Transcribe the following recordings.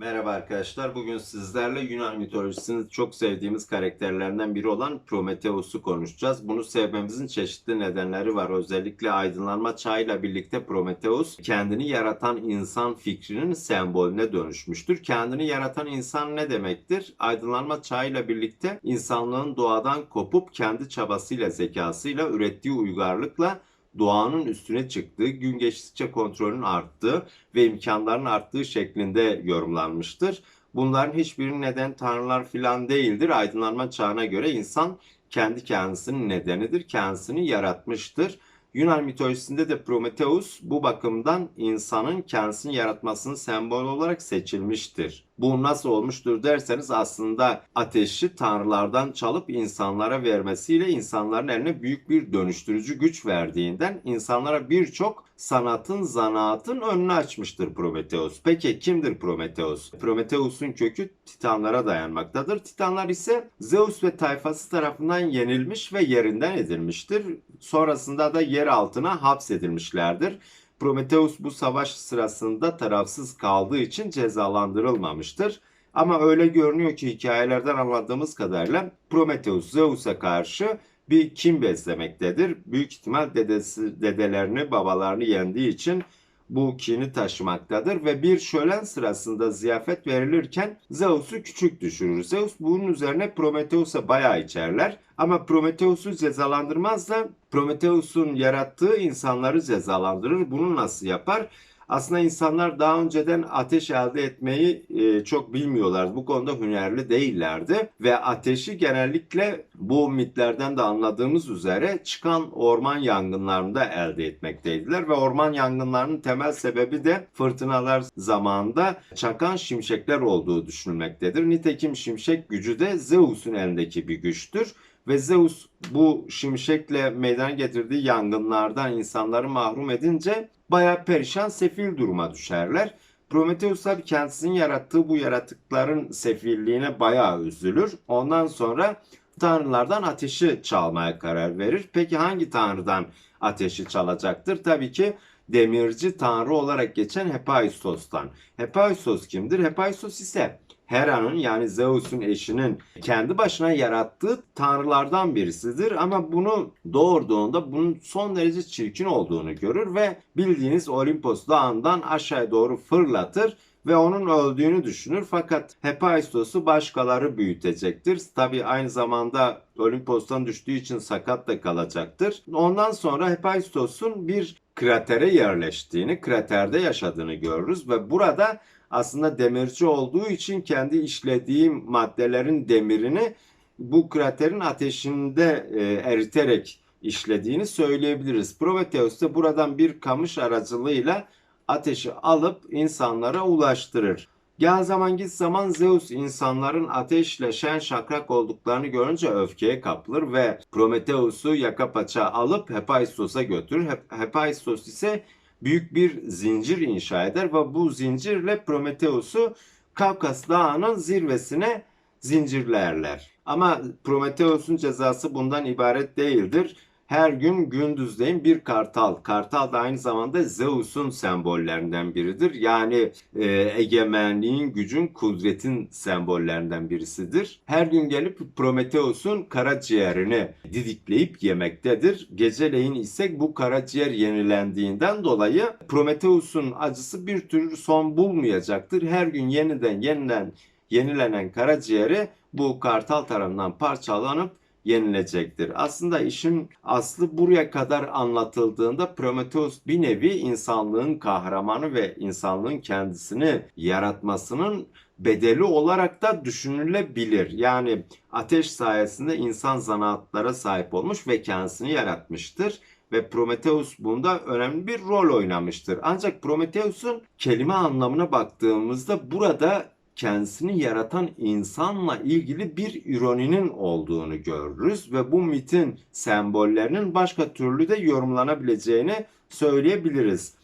Merhaba arkadaşlar. Bugün sizlerle Yunan mitolojisinin çok sevdiğimiz karakterlerinden biri olan Prometheus'u konuşacağız. Bunu sevmemizin çeşitli nedenleri var. Özellikle aydınlanma çağıyla birlikte Prometheus kendini yaratan insan fikrinin sembolüne dönüşmüştür. Kendini yaratan insan ne demektir? Aydınlanma çağıyla birlikte insanlığın doğadan kopup kendi çabasıyla, zekasıyla, ürettiği uygarlıkla doğanın üstüne çıktığı, gün geçtikçe kontrolün arttığı ve imkanların arttığı şeklinde yorumlanmıştır. Bunların hiçbiri neden tanrılar filan değildir. Aydınlanma çağına göre insan kendi kendisinin nedenidir, kendisini yaratmıştır. Yunan mitolojisinde de Prometheus bu bakımdan insanın kendisini yaratmasının sembol olarak seçilmiştir. Bu nasıl olmuştur derseniz aslında ateşi tanrılardan çalıp insanlara vermesiyle insanların eline büyük bir dönüştürücü güç verdiğinden insanlara birçok sanatın, zanaatın önünü açmıştır Prometheus. Peki kimdir Prometheus? Prometheus'un kökü Titanlara dayanmaktadır. Titanlar ise Zeus ve tayfası tarafından yenilmiş ve yerinden edilmiştir. Sonrasında da yer altına hapsedilmişlerdir. Prometheus bu savaş sırasında tarafsız kaldığı için cezalandırılmamıştır. Ama öyle görünüyor ki hikayelerden anladığımız kadarıyla Prometheus Zeus'a karşı bir kin beslemektedir. Büyük ihtimal dedesi, dedelerini, babalarını yendiği için bu kini taşımaktadır ve bir şölen sırasında ziyafet verilirken Zeus'u küçük düşürür. Zeus bunun üzerine Prometheus'a bayağı içerler ama Prometheus'u cezalandırmaz da Prometheus'un yarattığı insanları cezalandırır. Bunu nasıl yapar? Aslında insanlar daha önceden ateş elde etmeyi e, çok bilmiyorlar. Bu konuda hünerli değillerdi ve ateşi genellikle bu mitlerden de anladığımız üzere çıkan orman yangınlarında elde etmekteydiler ve orman yangınlarının temel sebebi de fırtınalar zamanında çakan şimşekler olduğu düşünülmektedir. Nitekim şimşek gücü de Zeus'un elindeki bir güçtür ve Zeus bu şimşekle meydana getirdiği yangınlardan insanları mahrum edince bayağı perişan sefil duruma düşerler. Prometheus tabi kendisinin yarattığı bu yaratıkların sefilliğine bayağı üzülür. Ondan sonra tanrılardan ateşi çalmaya karar verir. Peki hangi tanrıdan ateşi çalacaktır? Tabii ki demirci tanrı olarak geçen Hephaistos'tan. Hephaistos kimdir? Hephaistos ise Hera'nın yani Zeus'un eşinin kendi başına yarattığı tanrılardan birisidir ama bunu doğurduğunda bunun son derece çirkin olduğunu görür ve bildiğiniz Olimpos dağından aşağı doğru fırlatır ve onun öldüğünü düşünür fakat Hephaistos'u başkaları büyütecektir. Tabi aynı zamanda Olimpos'tan düştüğü için sakat da kalacaktır. Ondan sonra Hephaistos'un bir kratere yerleştiğini, kraterde yaşadığını görürüz ve burada aslında demirci olduğu için kendi işlediği maddelerin demirini bu kraterin ateşinde e, eriterek işlediğini söyleyebiliriz. Prometheus da buradan bir kamış aracılığıyla ateşi alıp insanlara ulaştırır. Gel zaman git zaman Zeus insanların ateşle şen şakrak olduklarını görünce öfkeye kapılır ve Prometheus'u yaka paça alıp Hephaistos'a götürür. Hep Hephaistos ise büyük bir zincir inşa eder ve bu zincirle Prometheus'u Kafkas Dağı'nın zirvesine zincirlerler. Ama Prometheus'un cezası bundan ibaret değildir. Her gün gündüzleyin bir kartal. Kartal da aynı zamanda Zeus'un sembollerinden biridir. Yani e, egemenliğin, gücün, kudretin sembollerinden birisidir. Her gün gelip Prometheus'un karaciğerini didikleyip yemektedir. Geceleyin ise bu karaciğer yenilendiğinden dolayı Prometheus'un acısı bir türlü son bulmayacaktır. Her gün yeniden yenilen yenilenen karaciğeri bu kartal tarafından parçalanıp yenilecektir. Aslında işin aslı buraya kadar anlatıldığında Prometheus bir nevi insanlığın kahramanı ve insanlığın kendisini yaratmasının bedeli olarak da düşünülebilir. Yani ateş sayesinde insan zanaatlara sahip olmuş ve kendisini yaratmıştır ve Prometheus bunda önemli bir rol oynamıştır. Ancak Prometheus'un kelime anlamına baktığımızda burada kendisini yaratan insanla ilgili bir ironinin olduğunu görürüz ve bu mitin sembollerinin başka türlü de yorumlanabileceğini söyleyebiliriz.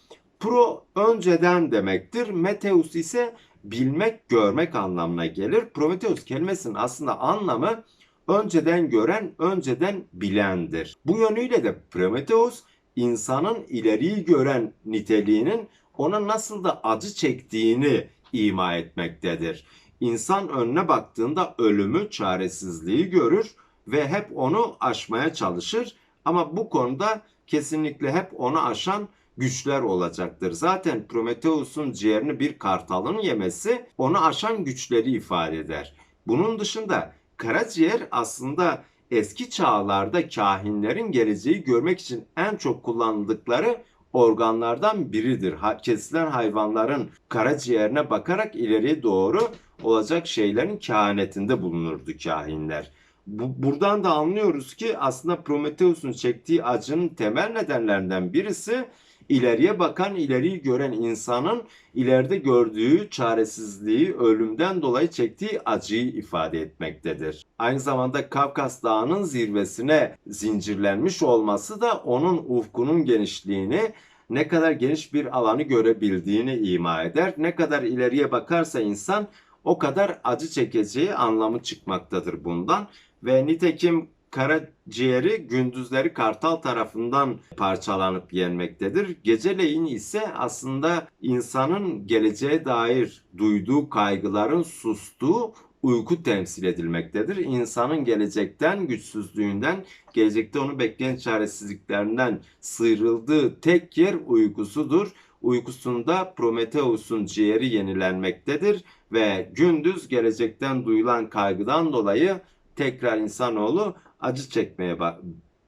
Pro önceden demektir. Meteus ise bilmek, görmek anlamına gelir. Prometheus kelimesinin aslında anlamı önceden gören, önceden bilendir. Bu yönüyle de Prometheus insanın ileriyi gören niteliğinin ona nasıl da acı çektiğini ima etmektedir. İnsan önüne baktığında ölümü, çaresizliği görür ve hep onu aşmaya çalışır. Ama bu konuda kesinlikle hep onu aşan güçler olacaktır. Zaten Prometheus'un ciğerini bir kartalın yemesi onu aşan güçleri ifade eder. Bunun dışında karaciğer aslında eski çağlarda kahinlerin geleceği görmek için en çok kullanıldıkları organlardan biridir. Kesilen hayvanların karaciğerine bakarak ileriye doğru olacak şeylerin kehanetinde bulunurdu kahinler. Bu, buradan da anlıyoruz ki aslında Prometheus'un çektiği acının temel nedenlerinden birisi ileriye bakan, ileriyi gören insanın ileride gördüğü çaresizliği, ölümden dolayı çektiği acıyı ifade etmektedir. Aynı zamanda Kafkas Dağı'nın zirvesine zincirlenmiş olması da onun ufkunun genişliğini, ne kadar geniş bir alanı görebildiğini ima eder. Ne kadar ileriye bakarsa insan o kadar acı çekeceği anlamı çıkmaktadır bundan. Ve nitekim karaciğeri gündüzleri kartal tarafından parçalanıp yenmektedir. Geceleyin ise aslında insanın geleceğe dair duyduğu kaygıların sustuğu uyku temsil edilmektedir. İnsanın gelecekten, güçsüzlüğünden, gelecekte onu bekleyen çaresizliklerinden sıyrıldığı tek yer uykusudur. Uykusunda Prometheus'un ciğeri yenilenmektedir ve gündüz gelecekten duyulan kaygıdan dolayı tekrar insanoğlu acı çekmeye ba-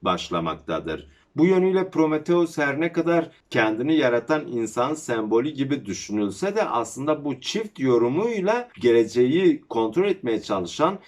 başlamaktadır. Bu yönüyle Prometheus her ne kadar kendini yaratan insan sembolü gibi düşünülse de aslında bu çift yorumuyla geleceği kontrol etmeye çalışan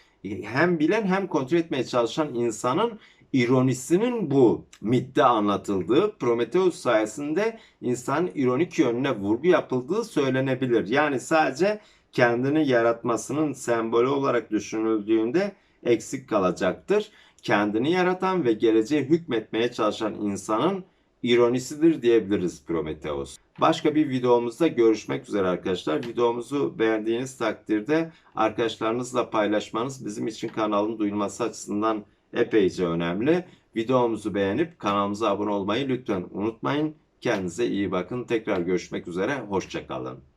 hem bilen hem kontrol etmeye çalışan insanın ironisinin bu mitte anlatıldığı Prometheus sayesinde insanın ironik yönüne vurgu yapıldığı söylenebilir. Yani sadece kendini yaratmasının sembolü olarak düşünüldüğünde eksik kalacaktır. Kendini yaratan ve geleceğe hükmetmeye çalışan insanın ironisidir diyebiliriz Prometheus. Başka bir videomuzda görüşmek üzere arkadaşlar. Videomuzu beğendiğiniz takdirde arkadaşlarınızla paylaşmanız bizim için kanalın duyulması açısından epeyce önemli. Videomuzu beğenip kanalımıza abone olmayı lütfen unutmayın. Kendinize iyi bakın. Tekrar görüşmek üzere. Hoşçakalın.